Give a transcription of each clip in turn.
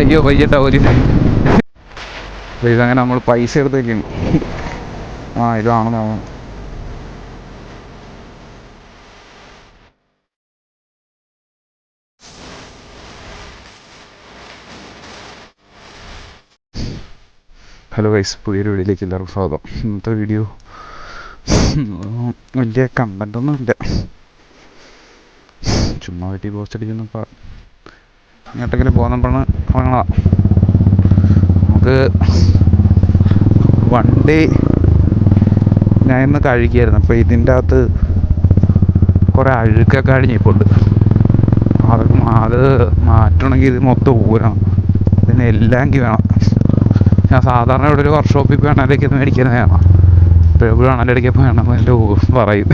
അയ്യോ വയ്യട്ടാ ഒരു ഇതങ്ങനെ നമ്മൾ പൈസ എടുത്തേക്കും ആ ഇതാണ് നമ്മൾ ഹലോ ഗൈസ് പുതിയൊരു വീഡിയോയിലേക്ക് എല്ലാവർക്കും സ്വാഗതം. ഇന്നത്തെ വീഡിയോ വലിയ കണ്ടന്റ് ഒന്നും ഇല്ല ചുമ്മാ പറ്റി പോസ്റ്റ് അടിക്കുന്ന ഇങ്ങോട്ടെങ്കിലും പോകുന്നപ്പോഴാണ് ഇറങ്ങണ നമുക്ക് വണ്ടി ഞാൻ ഇന്ന് കഴുകിയായിരുന്നു. അപ്പോൾ ഇതിന്റെ അകത്ത് കുറേ അഴുക്കൊക്കെ അടിഞ്ഞിപ്പുണ്ട് അത് അത് മാറ്റണമെങ്കിൽ ഇത് മൊത്തം ഊരണം. ഇതിന് എല്ലാം വേണം. ഞാൻ സാധാരണ ഇവിടെ ഒരു വർക്ക്ഷോപ്പിൽ പോയി അണലേക്ക് മേടിക്കുന്നതാണ് ഇപ്പോൾ എപ്പോഴും അണലടിക്കാൻ വേണം എന്റെ പറയും.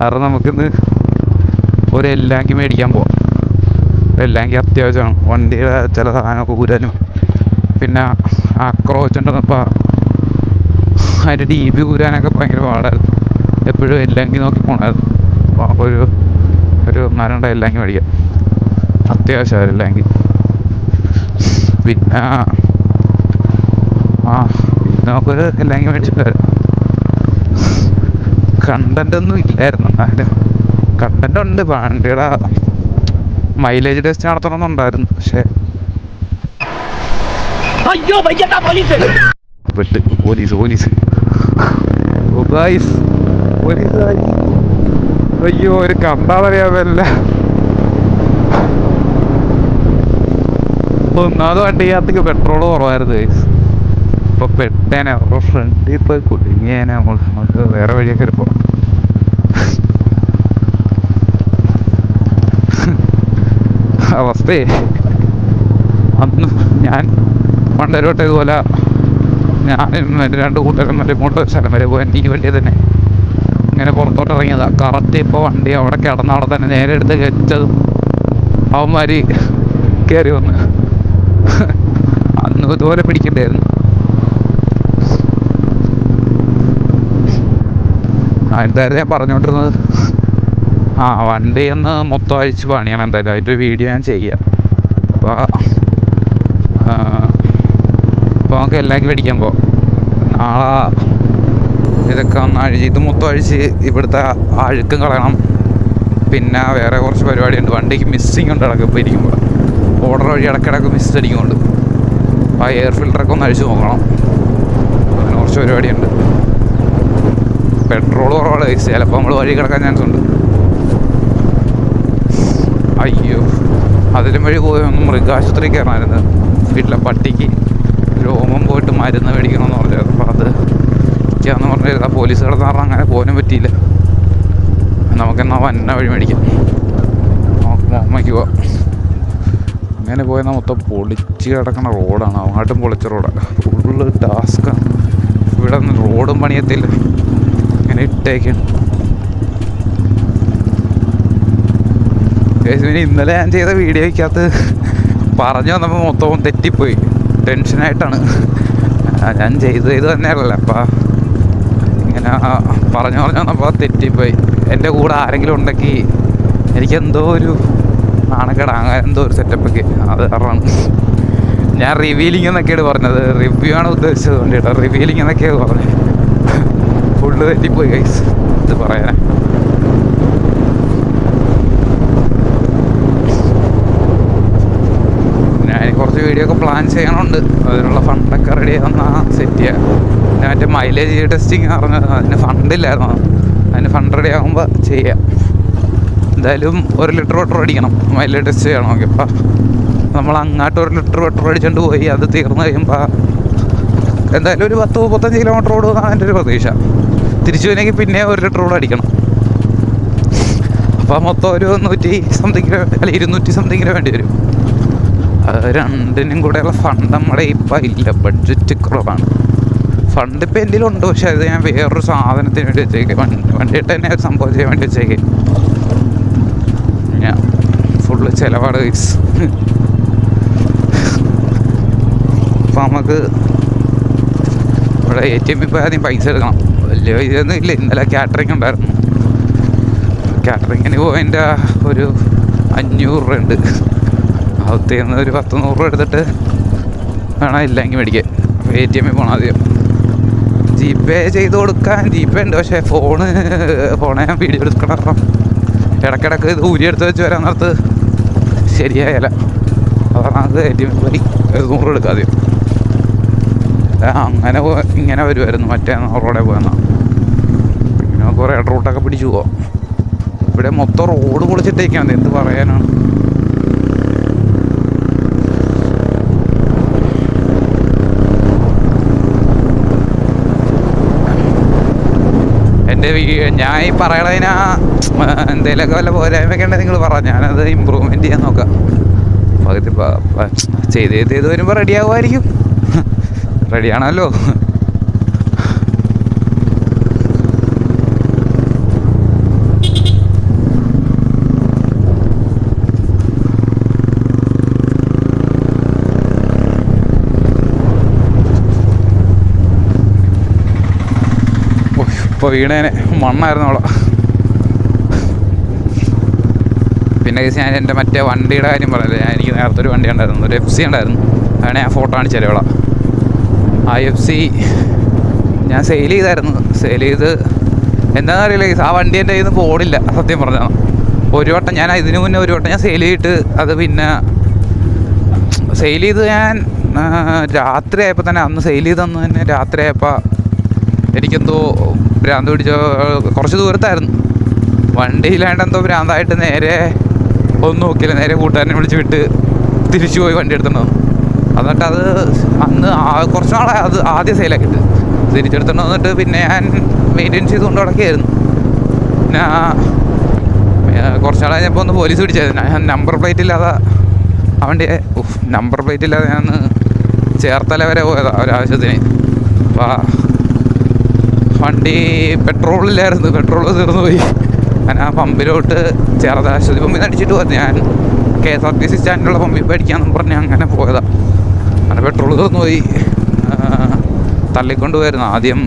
കാരണം നമുക്കിന്ന് ഒരു എല്ലാം മേടിക്കാൻ പോവാം. എല്ലാങ്കി അത്യാവശ്യമാണ്. വണ്ടിയുടെ ചില സാധനമൊക്കെ ഊരാനും. പിന്നെ അക്രോച്ച് ഉണ്ടെന്നപ്പോൾ അതിന്റെ ഡി ബി ഊരാനൊക്കെ ഭയങ്കര പാടായിരുന്നു. എപ്പോഴും എല്ലാങ്കി നോക്കി പോകണമായിരുന്നു അപ്പോൾ ഒരു ഒരു ഒന്നാരണ്ട എല്ലാങ്കി മേടിക്കാം അത്യാവശ്യമായിരുന്നു എല്ലാങ്കി പിന്നെ ആ പിന്നെ നമുക്കൊരു എല്ലാങ്കി മേടിച്ചിട്ടുണ്ടായിരുന്നു കണ്ടന്റ് ഒന്നും ഇല്ലായിരുന്നു എന്നാലും. കണ്ടന്റ് ഉണ്ട് വണ്ടിയുടെ മൈലേജ് ടെസ്റ്റ് നടത്തണമെന്നുണ്ടായിരുന്നു പക്ഷേ അയ്യോ പോലീസ്. പെട്ട് പോലീസ് പോലീസ്. ഓ ഗായ്സ് പോലീസ് അയ്യോ ഒരു കണ്ടാന്നറിയാമല്ല ഒന്നാമത് വണ്ടിക്കകത്തേക്ക് പെട്രോൾ കുറവായിരുന്നു ഗൈസ് ഇപ്പൊ പെട്ടേനെ ഫ്രണ്ടിൽ പോയി കുടുങ്ങിയേനെ നമ്മൾ നമുക്ക് വേറെ വഴിയൊക്കെ ഇരുപ്പോ അവസ്ഥയെ അന്ന് ഞാൻ പണ്ടരോട്ടെ ഇതുപോലെ ഞാനും എന്റെ രണ്ട് നല്ല ഇങ്ങോട്ട് ഒരു സ്ഥലം വരെ പോകാൻ എനിക്ക് വേണ്ടി തന്നെ ഇങ്ങനെ പുറത്തോട്ട് ഇറങ്ങിയതാ. കറക്റ്റ് ഇപ്പോൾ വണ്ടി അവിടെ കിടന്ന അവിടെ തന്നെ നേരെ എടുത്ത് കയറ്റതും അവന്മാർ കയറി വന്ന്. അന്ന് ഇതുപോലെ പിടിക്കണ്ടായിരുന്നു. ആ എന്തായാലും ഞാൻ പറഞ്ഞുകൊണ്ടിരുന്നത് ആ വണ്ടി ഒന്ന് മൊത്തം അഴിച്ച് പണിയണം എന്തായാലും. അതിന്റെ ഒരു വീഡിയോ ഞാൻ ചെയ്യാം. അപ്പോൾ അപ്പോൾ നമുക്ക് എല്ലാവർക്കും പിടിക്കാൻ പോകാം നാളെ ഇതൊക്കെ ഒന്ന് അഴിച്ച് ഇത് മൊത്തം അഴിച്ച് ഇവിടുത്തെ അഴുക്കും കളയണം. പിന്നെ വേറെ കുറച്ച് പരിപാടിയുണ്ട്. വണ്ടിക്ക് മിസ്സിങ് ഉണ്ട് ഇടയ്ക്ക് ഇരിക്കുമ്പോൾ ഓർഡർ വഴി ഇടയ്ക്കിടയ്ക്ക് മിസ് അടിക്കുന്നുണ്ട്. അപ്പോൾ ആ എയർ ഫിൽറ്ററൊക്കെ ഒന്ന് അഴിച്ച് നോക്കണം. അങ്ങനെ കുറച്ച് പരിപാടിയുണ്ട്. പെട്രോൾ കുറവാണ് ചിലപ്പോൾ നമ്മൾ വഴി കിടക്കാൻ ചാൻസ് ഉണ്ട്. അയ്യോ. അതിലും വഴി പോയി ഒന്ന് മൃഗാശുപത്രി കയറാനായിരുന്നു വീട്ടിലെ പട്ടിക്ക് രോമം പോയിട്ട് മരുന്ന് മേടിക്കണമെന്ന് പറഞ്ഞത് അപ്പോൾ അത് എനിക്കാന്ന് പറഞ്ഞിരുന്ന പോലീസ് കിടന്ന കാരണം അങ്ങനെ പോകാനും പറ്റിയില്ല. നമുക്കെന്നാ വന്ന വഴി മേടിക്കാം. നമുക്ക് അമ്മയ്ക്ക് പോവാം. അങ്ങനെ പോയാൽ മൊത്തം പൊളിച്ച് കിടക്കുന്ന റോഡാണ്. അങ്ങോട്ടും പൊളിച്ച റോഡാണ് ഫുള്ള് ടാസ്ക്കാണ് ഇവിടെ നിന്ന് റോഡും പണിയത്തില്ല. ഇങ്ങനെ ഇട്ടേക്കാണ്. യേശുവിന് ഇന്നലെ ഞാൻ ചെയ്ത വീഡിയോയ്ക്കകത്ത് പറഞ്ഞു വന്നപ്പോൾ മൊത്തവും തെറ്റിപ്പോയി. ടെൻഷനായിട്ടാണ്. ഞാൻ ചെയ്ത് ചെയ്ത് തന്നെയല്ല. അപ്പം ഇങ്ങനെ പറഞ്ഞു പറഞ്ഞു വന്നപ്പോൾ തെറ്റിപ്പോയി. എന്റെ കൂടെ ആരെങ്കിലും ഉണ്ടെങ്കിൽ എനിക്കെന്തോ ഒരു നാണക്കേട് അങ്ങനെ എന്തോ ഒരു സെറ്റപ്പൊക്കെ അത് കാരണം ഞാൻ റിവീലിംഗ് എന്നൊക്കെയാണ് പറഞ്ഞത്. റിവ്യൂ ആണ് ഉദ്ദേശിച്ചത്. കൊണ്ട് കേട്ടോ റിവീലിംഗ് എന്നൊക്കെയാണ് പറഞ്ഞത്. ഫുള്ള് തെറ്റിപ്പോയി ഗൈസ് ഇത് പറയാൻ ഞാൻ കുറച്ച് വീഡിയോ ഒക്കെ പ്ലാൻ ചെയ്യാനുണ്ട് അതിനുള്ള ഫണ്ടൊക്കെ റെഡി ആവുന്ന സെറ്റ് ചെയ്യാം. മറ്റേ മൈലേജ് ടെസ്റ്റിങ് പറഞ്ഞത് അതിന് ഫണ്ടില്ലായിരുന്നു അതിന് ഫണ്ട് റെഡി ആകുമ്പോൾ ചെയ്യാം. എന്തായാലും ഒരു ലിറ്റർ പെട്രോൾ അടിക്കണം. മൈലേജ് ടെസ്റ്റ് ചെയ്യണമെങ്കിൽ. അപ്പം നമ്മൾ അങ്ങോട്ട് ഒരു ലിറ്റർ പെട്രോൾ അടിച്ചുകൊണ്ട് പോയി. അത് തീർന്നു കഴിയുമ്പോൾ എന്തായാലും ഒരു പത്ത് മുപ്പത്തഞ്ച് കിലോമീറ്റർ ഓടുമെന്നാണ് എന്റെ ഒരു പ്രതീക്ഷ. തിരിച്ചു വരണമെങ്കിൽ പിന്നെ ഒരു ലിറ്റർ കൂടെ അടിക്കണം. അപ്പോൾ മൊത്തം ഒരു നൂറ്റി സംതിങ്ങിന് അല്ല ഇരുന്നൂറ്റി സംതിങ്ങിന് വേണ്ടി വരും. രണ്ടിനും കൂടെയുള്ള ഫണ്ട് നമ്മുടെ ഇപ്പം ഇല്ല. ബഡ്ജറ്റ് കുറവാണ്. ഫണ്ട് ഇപ്പം എന്തെങ്കിലും ഉണ്ട് പക്ഷേ അത് ഞാൻ വേറൊരു സാധനത്തിന് വേണ്ടി വെച്ചേക്കാം. വണ്ടി വണ്ടിയിട്ട് തന്നെ സംഭവം ചെയ്യാൻ വേണ്ടി വെച്ചേക്കാം. ഞാൻ ഫുള്ള് ചിലവാട് വൈസ് അപ്പം നമുക്ക് ഇവിടെ എ ടി എമ്മിൽ പോയാൽ പൈസ എടുക്കണം. വലിയ പൈസ ഒന്നും ഇല്ല. ഇന്നലെ കാറ്ററിംഗ് ഉണ്ടായിരുന്നു. കാറ്ററിങ്ങിന് പോയതിന്റെ ഒരു അഞ്ഞൂറ് രൂപ ഉണ്ട് അകത്തേന്ന് ഒരു പത്ത് നൂറ് രൂപ എടുത്തിട്ട് വേണം ഇല്ലെങ്കിൽ മേടിക്കാൻ. എ ടി എമ്മിൽ പോകണം ആദ്യം. ജി പേ ചെയ്ത് കൊടുക്കാൻ ജി പേ ഉണ്ട്. പക്ഷേ ഫോണ് ഫോണെ ഞാൻ വീഡിയോ എടുക്കണം ഇടയ്ക്കിടയ്ക്ക് ഇത് ഊരിയെടുത്ത് വെച്ച് വരാൻ നേരത്ത് ശരിയായല്ല അതാണ് അത് എ ടി എമ്മിൽ പോയി നൂറ് എടുക്കാം ആദ്യം. അങ്ങനെ ഇങ്ങനെ വരുമായിരുന്നു മറ്റേ റോഡേ പോയെന്നാ. പിന്നെ കുറേ റൂട്ടൊക്കെ പിടിച്ചു പോവാം. ഇവിടെ മൊത്തം റോഡ് പൊളിച്ചിട്ടേക്കാണ്. എന്ത് പറയാനാണ്? എന്റെ ഞാൻ ഈ പറയണതിനാ എന്തെങ്കിലുമൊക്കെ വല്ല പോരായ്മയൊക്കെ ഉണ്ടെങ്കിൽ നിങ്ങൾ പറ. ഞാനത് ഇമ്പ്രൂവ്മെന്റ് ചെയ്യാൻ നോക്കാം. പകുതി ചെയ്ത് ചെയ്ത് ചെയ്ത് വരുമ്പോൾ റെഡി ആകുമായിരിക്കും റെഡിയാണല്ലോ ഇപ്പോൾ വീണേനെ മണ്ണായിരുന്നു അവിടെ. പിന്നെ കേസ് ഞാൻ എന്റെ മറ്റേ വണ്ടിയുടെ കാര്യം പറഞ്ഞില്ലേ ഞാൻ എനിക്ക് നേരത്തെ ഒരു വണ്ടി ഉണ്ടായിരുന്നു. ഒരു എഫ് സി ഉണ്ടായിരുന്നു. അതാണ് ഞാൻ ഫോട്ടോ കാണിച്ചു അവളെ ആ എഫ് സി ഞാൻ സെയിൽ ചെയ്തായിരുന്നു. സെയിൽ ചെയ്ത് എന്താണെന്ന് അറിയില്ല ആ വണ്ടി എന്റെ കയ്യിൽ നിന്ന് പോടില്ല സത്യം പറഞ്ഞാൽ ഒരു വട്ടം ഞാൻ ഇതിനു മുന്നേ ഒരു വട്ടം ഞാൻ സെയിൽ ചെയ്തിട്ട് അത് പിന്നെ സെയിൽ ചെയ്ത് ഞാൻ രാത്രി ആയപ്പോൾ തന്നെ അന്ന് സെയിൽ ചെയ്തന്ന് തന്നെ രാത്രി ആയപ്പോൾ എനിക്കെന്തോ ഭ്രാന്ത് പിടിച്ച കുറച്ച് ദൂരത്തായിരുന്നു. വണ്ടിയിലാണ്ട് എന്തോ ഭ്രാന്തായിട്ട് നേരെ ഒന്നും നോക്കില്ല നേരെ കൂട്ടുകാരനെ വിളിച്ച് വിട്ട് തിരിച്ചു പോയി വണ്ടി എടുത്തിട്ട് വന്നു. എന്നിട്ട് അത് അന്ന് കുറച്ച് നാളെ അത് ആദ്യം സെയിലാക്കിട്ട് തിരിച്ചെടുത്തിട്ട് വന്നിട്ട് പിന്നെ ഞാൻ മെയിന്റെനൻസ് ചെയ്തുകൊണ്ട് നടക്കുകയായിരുന്നു. പിന്നെ കുറച്ച് നാൾ കഴിഞ്ഞപ്പോൾ ഒന്ന് പോലീസ് പിടിച്ചായിരുന്നു. ഞാൻ നമ്പർ പ്ലേറ്റ് ഇല്ലാതെ വണ്ടി നമ്പർ പ്ലേറ്റ് ഇല്ലാതെ ഞാൻ ചേർത്തല വരെ പോയതാണ് ഒരാവശ്യത്തിന്. അപ്പോൾ വണ്ടി പെട്രോളില്ലായിരുന്നു പെട്രോൾ തീർന്നു പോയി ഞാൻ ആ പമ്പിലോട്ട് ചെറുതാശ്വതി പമ്പിൽ നിന്ന് അടിച്ചിട്ട് പോയത് ഞാൻ K S R T C സ്റ്റാൻഡിലുള്ള പമ്പിൽ പോയി അടിക്കാമെന്ന് പറഞ്ഞ് അങ്ങനെ പോയതാണ് അങ്ങനെ പെട്രോൾ തീർന്നു പോയി തള്ളിക്കൊണ്ട് പോയിരുന്നു ആദ്യം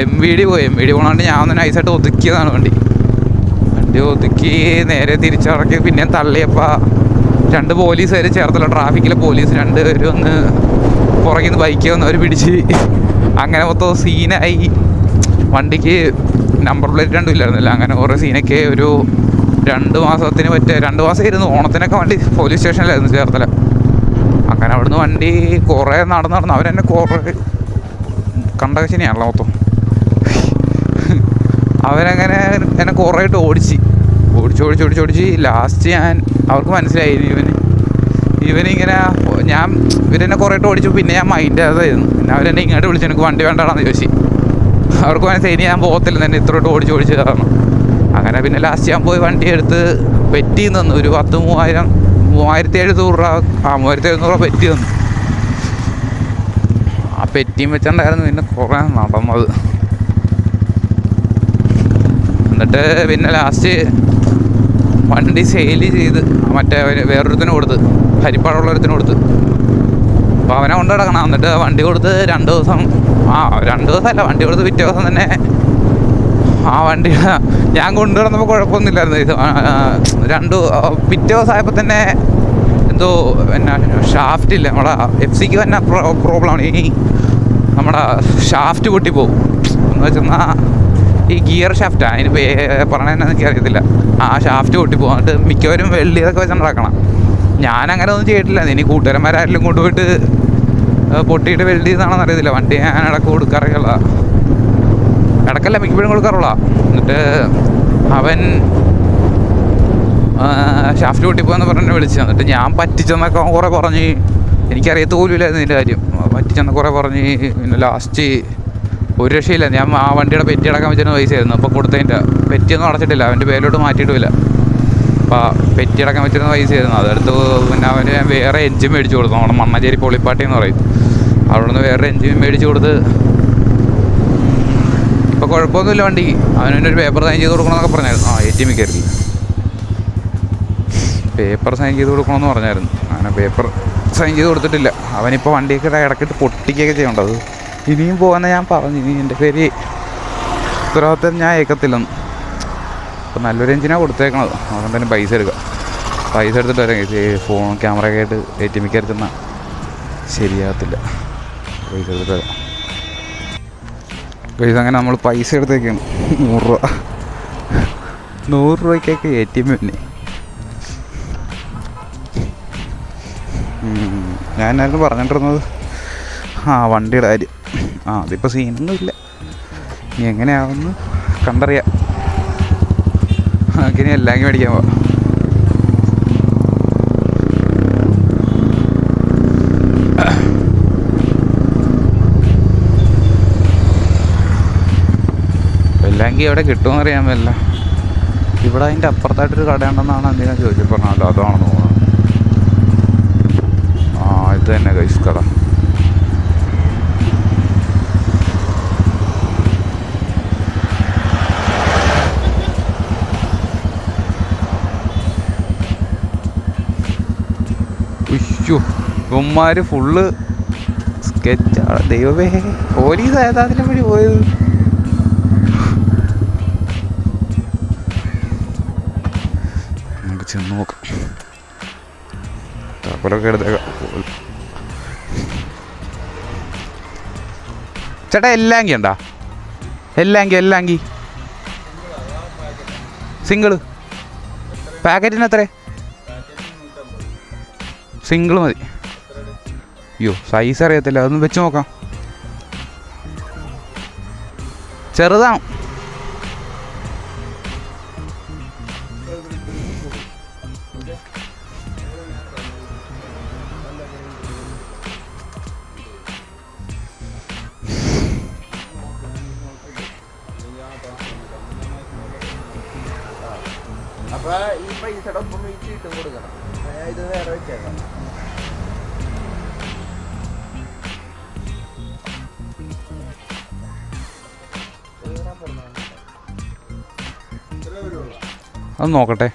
എം വി ഡി പോയി. എം വി ഡി പോകണാണ്ട് ഞാൻ ഒന്ന് നൈസായിട്ട് ഒതുക്കിയതാണ് വണ്ടി. വണ്ടി ഒതുക്കി നേരെ തിരിച്ചിറക്കി. പിന്നെ തള്ളിയപ്പോൾ രണ്ട് പോലീസുകാർ ചേർത്തല്ലോ ട്രാഫിക്കിലെ പോലീസ് രണ്ട് പേര് വന്ന് പുറകിൽ നിന്ന് ബൈക്കിൽ വന്നവർ പിടിച്ച്. അങ്ങനെ മൊത്തം സീനായി. വണ്ടിക്ക് നമ്പർ പ്ലേറ്റ് രണ്ടും ഇല്ലായിരുന്നില്ല. അങ്ങനെ കുറേ സീനൊക്കെ ഒരു രണ്ട് മാസത്തിന് പറ്റിയ രണ്ട് മാസം ഇരുന്നു ഓണത്തിനൊക്കെ വണ്ടി പോലീസ് സ്റ്റേഷനിലായിരുന്നു ചേർത്തല. അങ്ങനെ അവിടുന്ന് വണ്ടി കുറേ നടന്ന് നടന്ന് അവരെന്നെ കുറേ കണ്ട ശനിയാണല്ലോ മൊത്തം. അവരങ്ങനെ എന്നെ കുറേ ആയിട്ട് ഓടിച്ച്. ഓടിച്ച് ഓടിച്ച് ഓടിച്ച് ഓടിച്ച്. ലാസ്റ്റ് ഞാൻ അവർക്ക് മനസ്സിലായി ഇവന്? ഇവനിങ്ങനെ ഞാൻ ഇവരെന്നെ കുറേ ആയിട്ട് ഓടിച്ചു പിന്നെ ഞാൻ മൈൻഡ് അതായിരുന്നു പിന്നെ അവരെന്നെ ഇങ്ങോട്ട് വിളിച്ചു എനിക്ക് വണ്ടി വേണ്ടാണെന്ന് ചോദിച്ചു. അവർക്ക് മനസ്സിലായി ഇനി ഞാൻ പോകത്തില്ല തന്നെ ഇത്രയോട്ട് ഓടിച്ച് ഓടിച്ച് കാരണം അങ്ങനെ പിന്നെ ലാസ്റ്റ് ഞാൻ പോയി വണ്ടി എടുത്ത് പെറ്റി നിന്ന് ഒരു പത്ത് മൂവായിരം മൂവായിരത്തി എഴുന്നൂറ് രൂപ ആ മൂവായിരത്തി എഴുന്നൂറ് രൂപ പെറ്റി തന്നു ആ പെറ്റിയും വെച്ചിട്ടുണ്ടായിരുന്നു പിന്നെ കുറേ നടന്നത്. എന്നിട്ട് പിന്നെ ലാസ്റ്റ് വണ്ടി സെയിൽ ചെയ്ത് മറ്റേ വേറൊരുത്തിന് കൊടുത്ത് ഹരിപ്പാടുള്ളൊരുത്തിനും കൊടുത്ത്. അപ്പോൾ അവനെ കൊണ്ട് എന്നിട്ട് വണ്ടി കൊടുത്ത് രണ്ട് ദിവസം ആ രണ്ട് ദിവസമല്ല വണ്ടി കൊടുത്ത് പിറ്റേ ദിവസം തന്നെ ആ വണ്ടി ഞാൻ കൊണ്ടു കിടന്നപ്പോൾ കുഴപ്പമൊന്നുമില്ലായിരുന്നു. ഇത് രണ്ട് പിറ്റേ ദിവസം ആയപ്പോൾ തന്നെ എന്തോ പിന്നെ ഷാഫ്റ്റ് ഇല്ല. നമ്മുടെ എഫ് സിക്ക് തന്നെ പ്രോബ്ലമാണ് ഈ നമ്മുടെ ഷാഫ്റ്റ് പൊട്ടിപ്പോവും എന്ന് വെച്ചെന്നാൽ ഈ ഗിയർ ഷാഫ്റ്റാ അതിന് പേ എനിക്ക് എനിക്കറിയത്തില്ല. ആ ഷാഫ്റ്റ് പൊട്ടിപ്പോകും എന്നിട്ട് മിക്കവരും വെള്ളി ഇതൊക്കെ വെച്ചിട്ടുണ്ടാക്കണം ഞാൻ അങ്ങനെ ഒന്നും ചെയ്തിട്ടില്ല. ഇനി കൂട്ടുകാരന്മാരാരെങ്കിലും കൊണ്ടുപോയിട്ട് പൊട്ടിയിട്ട് വെൽഡ് ചെയ്താണെന്ന് അറിയത്തില്ല. വണ്ടി ഞാൻ ഇടയ്ക്ക് കൊടുക്കാറില്ല ഇടക്കല്ല മിക്കപ്പോഴും കൊടുക്കാറുള്ള. എന്നിട്ട് അവൻ ഷാഫ്റ്റ് പൊട്ടിപ്പോയെന്ന് പറഞ്ഞിട്ട് വിളിച്ചു. എന്നിട്ട് ഞാൻ പറ്റിച്ചെന്നൊക്കെ അവൻ കുറേ പറഞ്ഞ്. എനിക്കറിയത്ത് പോലുമില്ലായിരുന്നു ഇതിന്റെ കാര്യം. പറ്റിച്ചെന്ന് കുറേ പറഞ്ഞ്. പിന്നെ ലാസ്റ്റ് ഒരു രക്ഷയില്ല. ഞാൻ ആ വണ്ടിയുടെ പെറ്റി അടക്കാൻ വെച്ചിരുന്ന പൈസ ആയിരുന്നു അപ്പോൾ കൊടുത്തതിന്റെ പെറ്റിയൊന്നും അടച്ചിട്ടില്ല. അവന്റെ പേരിലോട്ട് മാറ്റിയിട്ടുമില്ല അപ്പോൾ പെറ്റി അടക്കാൻ വെച്ചിരുന്ന പൈസ ആയിരുന്നു അതെടുത്ത് പിന്നെ അവന് വേറെ എഞ്ചിൻ മേടിച്ച് കൊടുത്തു. നമ്മുടെ മണ്ണഞ്ചേരി പൊളിപ്പാട്ടി എന്ന് പറയും. അവിടെ നിന്ന് വേറെ എഞ്ചിൻ മേടിച്ച് കൊടുത്ത് ഇപ്പോൾ കുഴപ്പമൊന്നുമില്ല വണ്ടിക്ക് അവന് ഒരു പേപ്പർ സൈൻ ചെയ്ത് കൊടുക്കണമെന്നൊക്കെ പറഞ്ഞായിരുന്നു. ആ എ ടി എം കയറി പേപ്പർ സൈൻ ചെയ്ത് കൊടുക്കണമെന്ന് പറഞ്ഞായിരുന്നു. അങ്ങനെ പേപ്പർ സൈൻ ചെയ്ത് കൊടുത്തിട്ടില്ല. അവനിപ്പോൾ വണ്ടിയൊക്കെ ഇടക്കിട്ട് പൊട്ടിക്കുകയൊക്കെ ചെയ്യേണ്ടത് ഇനിയും പോകുന്ന ഞാൻ പറഞ്ഞു. ഇനി എന്റെ പേര് ഉത്തരവാദിത്തം ഞാൻ ഏക്കത്തില്ലെന്ന് അപ്പോൾ നല്ലൊരു എഞ്ചിനാണ് കൊടുത്തേക്കണത്. അതുകൊണ്ടെങ്കിലും പൈസ എടുക്കുക പൈസ എടുത്തിട്ട് വരാം. ഫോൺ ക്യാമറ ഒക്കെ ആയിട്ട് എ ടി എം കയറി ചെന്നാൽ ശരിയാകത്തില്ല. പൈസ എടുത്തിട്ട് പൈസ അങ്ങനെ നമ്മൾ പൈസ എടുത്തേക്കാണ്. നൂറ് രൂപ. നൂറ് രൂപയ്ക്കൊക്കെ എ ടി എം തന്നെ എന്നായിരുന്നു പറഞ്ഞിട്ടിരുന്നത്? ആ വണ്ടിയുടെ കാര്യം. ആ അതിപ്പോൾ സീനൊന്നും ഇല്ല ഇനി എങ്ങനെയാവുമെന്ന് കണ്ടറിയാം. അങ്ങനെ എല്ലാം മേടിക്കാൻ പോവാം. അല്ലെങ്കിൽ എവിടെ കിട്ടുമെന്ന് അറിയാൻ പറ്റില്ല. ഇവിടെ അതിന്റെ അപ്പുറത്തായിട്ടൊരു കടയുണ്ടെന്നാണ് എന്തിനാ ചോദിച്ചു പറഞ്ഞാലോ അതാണെന്ന് തോന്നുന്നത് ആ ഇത് തന്നെ കൈസ് കട. ഇവന്മാര് ഫുള്ള് സ്കെച്ച് ദൈവമേ പോലീസ് ഏതാതിനെ വഴി പോയത്. ചെന്ന് നോക്കാം. താക്കോലൊക്കെ എടുത്തേക്കാം. ചേട്ടാ എല്ലാങ്കി ഉണ്ടാ? എല്ലാങ്കി എല്ലാങ്കി. സിംഗിൾ. പാക്കറ്റിന് എത്ര സിംഗിൾ മതി. അയ്യോ സൈസ് അറിയത്തില്ല. അതൊന്ന് വെച്ച് നോക്കാം. ചെറുതാണ്. അത് നോക്കട്ടെ.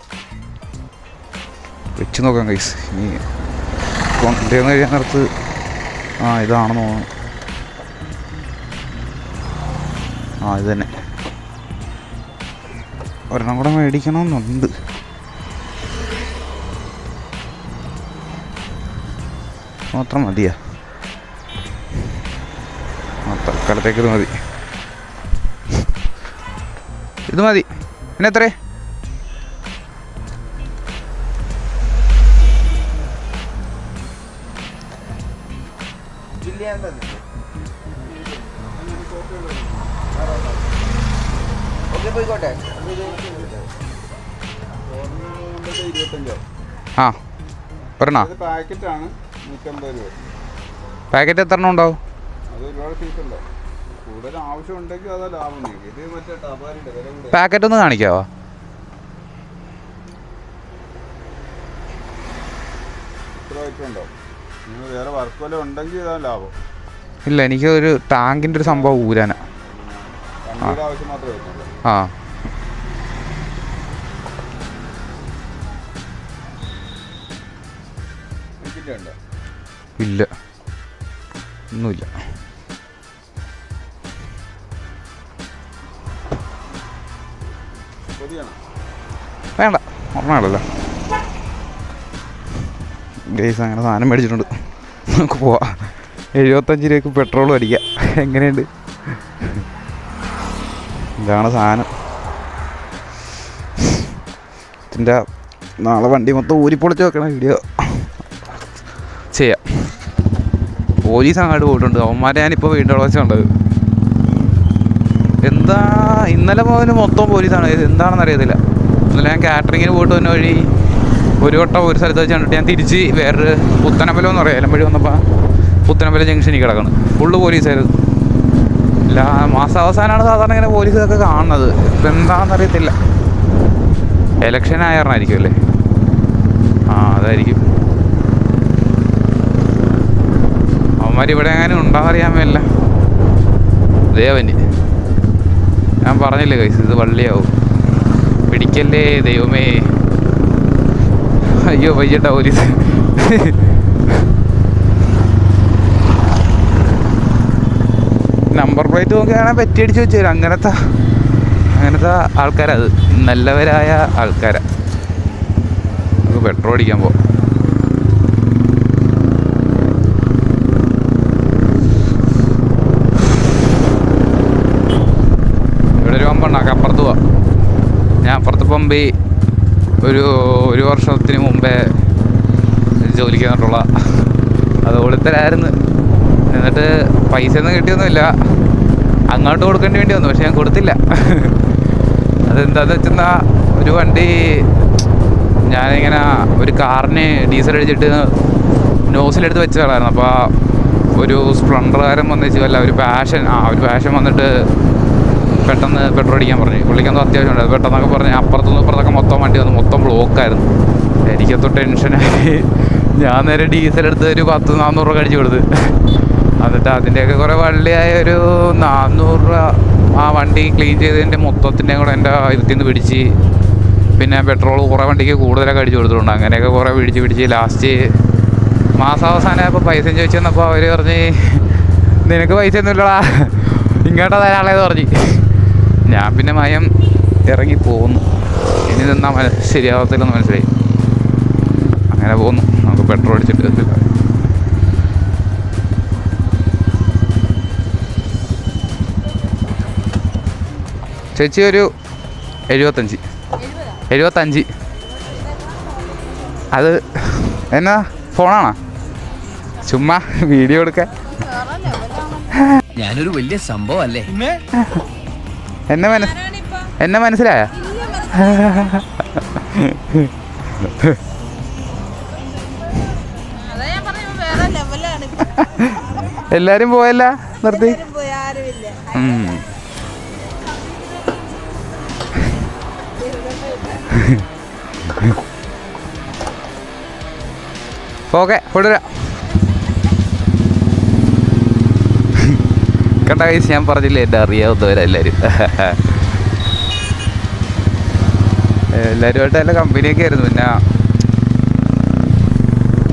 വെച്ച് നോക്കാം കൈസ് ഇനി കൊണ്ടുവന്ന് കഴിയാൻ നേരത്ത് ആ ഇതാണെന്ന് തോന്നുന്നു. ആ ഇത് തന്നെ. ഒരെണ്ണം കൂടെ മേടിക്കണമെന്നുണ്ട്. മാത്രം മതിയാ. ആ തൽക്കാലത്തേക്ക് ഇത് മതി. ഇത് മതി. പിന്നെ എത്രേ ഒരെണ്ണ പാക്കറ്റാണ് നൂറ്റമ്പത് രൂപ. പാക്കറ്റ് എത്ര എണ്ണം ഉണ്ടാവും? അത് ഒരുപാട് കൂടുതൽ ലാഭം നിങ്ങൾക്ക് ഇത് മറ്റേ ടപാലിന്റെ വില കൂടെ പാക്കറ്റ് ഒന്ന് കാണിക്കാവോ? ഇത്ര ഐറ്റം ഉണ്ടാവും. നിങ്ങൾ വേറെ വർക്ക് വല്ല ഉണ്ടെങ്കിൽ ഇതാ ലാഭം. ഇല്ല എനിക്ക് ഒരു ടാങ്കിന്റെ ഒരു സംഭവം ഊരാനാ. ആവശ്യം മാത്രമേ ആ. ഇല്ല. ഒന്നുമില്ല. വേണ്ട. ഓർമ്മയാണല്ലോ ഗേസ് അങ്ങനെ സാധനം മേടിച്ചിട്ടുണ്ട്. നമുക്ക് പോവാം. എഴുപത്തഞ്ച് രൂപയ്ക്ക് പെട്രോൾ അടിക്കാം. എങ്ങനെയുണ്ട്? ഇതാണ് സാധനം. ഇതിന്റെ നാളെ വണ്ടി മൊത്തം ഊരിപ്പൊളിച്ച് വെക്കണ വീഡിയോ ചെയ്യാം. പോലീസ് അങ്ങോട്ട് പോയിട്ടുണ്ട്. അവന്മാരെ ഞാനിപ്പോൾ വീണ്ടും വെച്ച് കണ്ടത്. എന്താ? ഇന്നലെ പോയതിന് മൊത്തം പോലീസാണ്. എന്താണെന്ന് അറിയത്തില്ല. ഇന്നലെ ഞാൻ കാറ്ററിങ്ങിന് പോയിട്ട് വന്ന വഴി ഒരു വട്ടം ഒരു സ്ഥലത്ത് വെച്ച് കണ്ടിട്ട് ഞാൻ തിരിച്ച് വേറൊരു പുത്തനമ്പലം എന്ന് പറയാം. എലമ്പഴി വന്നപ്പോൾ പുത്തനമ്പലം ജംഗ്ഷനിൽ കിടക്കണം. ഫുള്ള് പോലീസായിരുന്നു. ഇല്ല മാസാവസാനമാണ് സാധാരണ ഇങ്ങനെ പോലീസ് പോലീസൊക്കെ കാണുന്നത്. ഇപ്പം എന്താണെന്ന് അറിയത്തില്ല. എലക്ഷൻ ആയറിനായിരിക്കും അല്ലേ? ആ അതായിരിക്കും. അവന്മാർ ഇവിടെ എങ്ങനെ ഉണ്ടോന്ന് അറിയാൻ മേല. ദേവന് ഞാൻ പറഞ്ഞില്ലേ കൈസ് ഇത് വള്ളിയാവും. പിടിക്കല്ലേ ദൈവമേ. അയ്യോ വയ്യട്ട പോലീസ്. നമ്പർ പ്ലേറ്റ് നോക്കിയാണെങ്കിൽ പറ്റിയടിച്ച് വെച്ചു തരും. അങ്ങനത്തെ അങ്ങനത്തെ ആൾക്കാരത് നല്ലവരായ ആൾക്കാരാ. നമുക്ക് പെട്രോൾ അടിക്കാൻ പോവാം. തമ്പി ഒരു ഒരു വർഷത്തിന് മുമ്പേ ജോലിക്ക് വന്നിട്ടുള്ള അത് ഒളിത്തരായിരുന്നു എന്നിട്ട് പൈസ ഒന്നും കിട്ടിയൊന്നുമില്ല. അങ്ങോട്ട് കൊടുക്കേണ്ടി വേണ്ടി വന്നു പക്ഷെ ഞാൻ കൊടുത്തില്ല. അതെന്താന്ന് വെച്ചാൽ ഒരു വണ്ടി ഞാനിങ്ങനെ ഒരു കാറിന് ഡീസൽ അടിച്ചിട്ട് നോസിലെടുത്ത് വെച്ചതായിരുന്നു അപ്പോൾ ഒരു സ്പ്ലണ്ടർ സ്പ്ലണ്ടറുകാരൻ വന്നിച്ച് അല്ല ഒരു പാഷൻ ആ ഒരു പാഷൻ വന്നിട്ട് പെട്ടെന്ന് പെട്രോൾ അടിക്കാൻ പറഞ്ഞു. പുള്ളിക്കൊന്നും അത്യാവശ്യം ഉണ്ട്. പെട്ടെന്നൊക്കെ പറഞ്ഞ് അപ്പുറത്തുനിന്ന് ഇപ്പുറത്തൊക്കെ മൊത്തം വണ്ടി വന്നു. മൊത്തം ബ്ലോക്കായിരുന്നു എനിക്കത്ത് ടെൻഷനായി ഞാൻ നേരെ ഡീസൽ എടുത്ത് ഒരു പത്ത് നാന്നൂറ് രൂപ കഴിച്ചു കൊടുത്ത്. എന്നിട്ട് അതിന്റെയൊക്കെ കുറേ വള്ളിയായ ഒരു നാന്നൂറ് രൂപ ആ വണ്ടി ക്ലീൻ ചെയ്തതിന്റെ മൊത്തത്തിന്റെ കൂടെ എന്റെ ഇതിൽ നിന്ന് പിടിച്ച് പിന്നെ പെട്രോൾ കുറേ വണ്ടിക്ക് കൂടുതലൊക്കെ അടിച്ചു കൊടുത്തിട്ടുണ്ട്. അങ്ങനെയൊക്കെ കുറേ പിടിച്ച് പിടിച്ച് ലാസ്റ്റ് മാസാവസാനം ഇപ്പോൾ പൈസ ചോദിച്ചു വന്നപ്പോൾ അവർ പറഞ്ഞ് നിനക്ക് പൈസ ഒന്നുമില്ലടാ ഇങ്ങോട്ടാ തരാളേന്ന് പറഞ്ഞ്. ഞാൻ പിന്നെ മയം ഇറങ്ങി പോന്നു ഇനി നിന്നാൽ മന ശരിയാവത്തില്ലെന്ന് മനസ്സിലായി. അങ്ങനെ പോന്നു നമുക്ക് പെട്രോൾ അടിച്ചിട്ട് എത്തില്ല. ചേച്ചി ഒരു എഴുപത്തഞ്ച്. എഴുപത്തഞ്ച്. അത് എന്നാ ഫോണാണോ? ചുമ്മാ വീഡിയോ എടുക്കാൻ. ഞാനൊരു വലിയ സംഭവം അല്ലേ? എന്നെ മനസ് എന്നെ മനസ്സിലായ? എല്ലാരും പോയല്ല? നിർത്തി. ഓക്കെ കൊണ്ടുവരാം. കണ്ട കൈസ് ഞാൻ പറഞ്ഞില്ലേ എന്നെ അറിയാവുന്നവരെല്ലാവരും എല്ലാവരുമായിട്ട് നല്ല കമ്പനിയൊക്കെ ആയിരുന്നു. പിന്നെ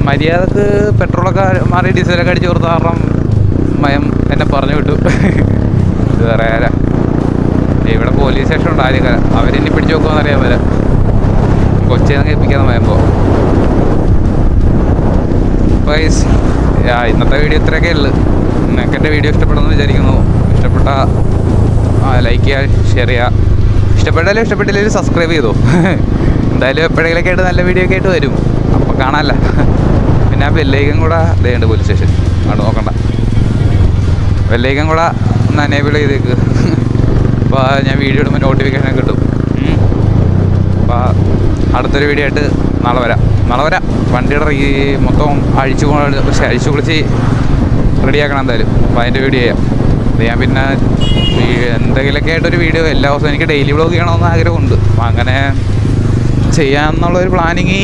മര്യാദയ്ക്ക് പെട്രോളൊക്കെ മാറി ഡീസലൊക്കെ അടിച്ച് കൊടുത്ത കാരണം മയം എന്നെ പറഞ്ഞു വിട്ടു. ഇത് പറയാല ഇവിടെ പോലീസ് സ്റ്റേഷൻ ഉണ്ട് ആദ്യം അവരെന്നെ പിടിച്ചു നോക്കുമെന്ന് അറിയാൻ വരാം കൊച്ചിന്ന് കേൾപ്പിക്കാന്ന് മയമ്പോ ഗൈസ് ഇന്നത്തെ വീഡിയോ ഇത്രയൊക്കെ ഉള്ളു. നിങ്ങൾക്ക് എന്റെ വീഡിയോ ഇഷ്ടപ്പെടുമെന്ന് വിചാരിക്കുന്നു. ഇഷ്ടപ്പെട്ട ലൈക്ക് ചെയ്യുക ഷെയർ ചെയ്യുക. ഇഷ്ടപ്പെട്ടാലും ഇഷ്ടപ്പെട്ടില്ലെങ്കിലും സബ്സ്ക്രൈബ് ചെയ്തു. എന്തായാലും എപ്പോഴെങ്കിലൊക്കെ ആയിട്ട് നല്ല വീഡിയോ ഒക്കെ ആയിട്ട് വരും. അപ്പോൾ കാണാമല്ല പിന്നെ ആ ബെല്ലേക്കും കൂടെ ഇതേണ്ട് പോലീസ് സ്റ്റേഷൻ അവിടെ നോക്കണ്ട. ബെല്ലേക്കും കൂടെ ഒന്ന് അനേബിൾ ചെയ്തേക്ക്. അപ്പോൾ ഞാൻ വീഡിയോ ഇടുമ്പോൾ നോട്ടിഫിക്കേഷൻ കിട്ടും. അപ്പോൾ അടുത്തൊരു വീഡിയോ ആയിട്ട് നാളെ വരാം. നാളെ വരാം. വണ്ടിയുടെ ഈ മൊത്തം അഴിച്ചു അഴിച്ചു കുളിച്ച് റെഡിയാക്കണം എന്തായാലും. അപ്പോൾ അതിന്റെ വീഡിയോ ചെയ്യാം. അത് ഞാൻ പിന്നെ എന്തെങ്കിലുമൊക്കെ ആയിട്ടൊരു വീഡിയോ എല്ലാ ദിവസവും എനിക്ക് ഡെയിലി വ്ളോഗ് ചെയ്യണമെന്ന് ആഗ്രഹമുണ്ട്. അപ്പം അങ്ങനെ ചെയ്യാമെന്നുള്ളൊരു പ്ലാനിങ്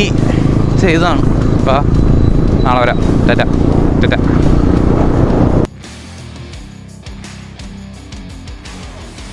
ചെയ്തതാണ്. അപ്പോൾ നാളെ വരാം. ടാറ്റ. ടാറ്റ.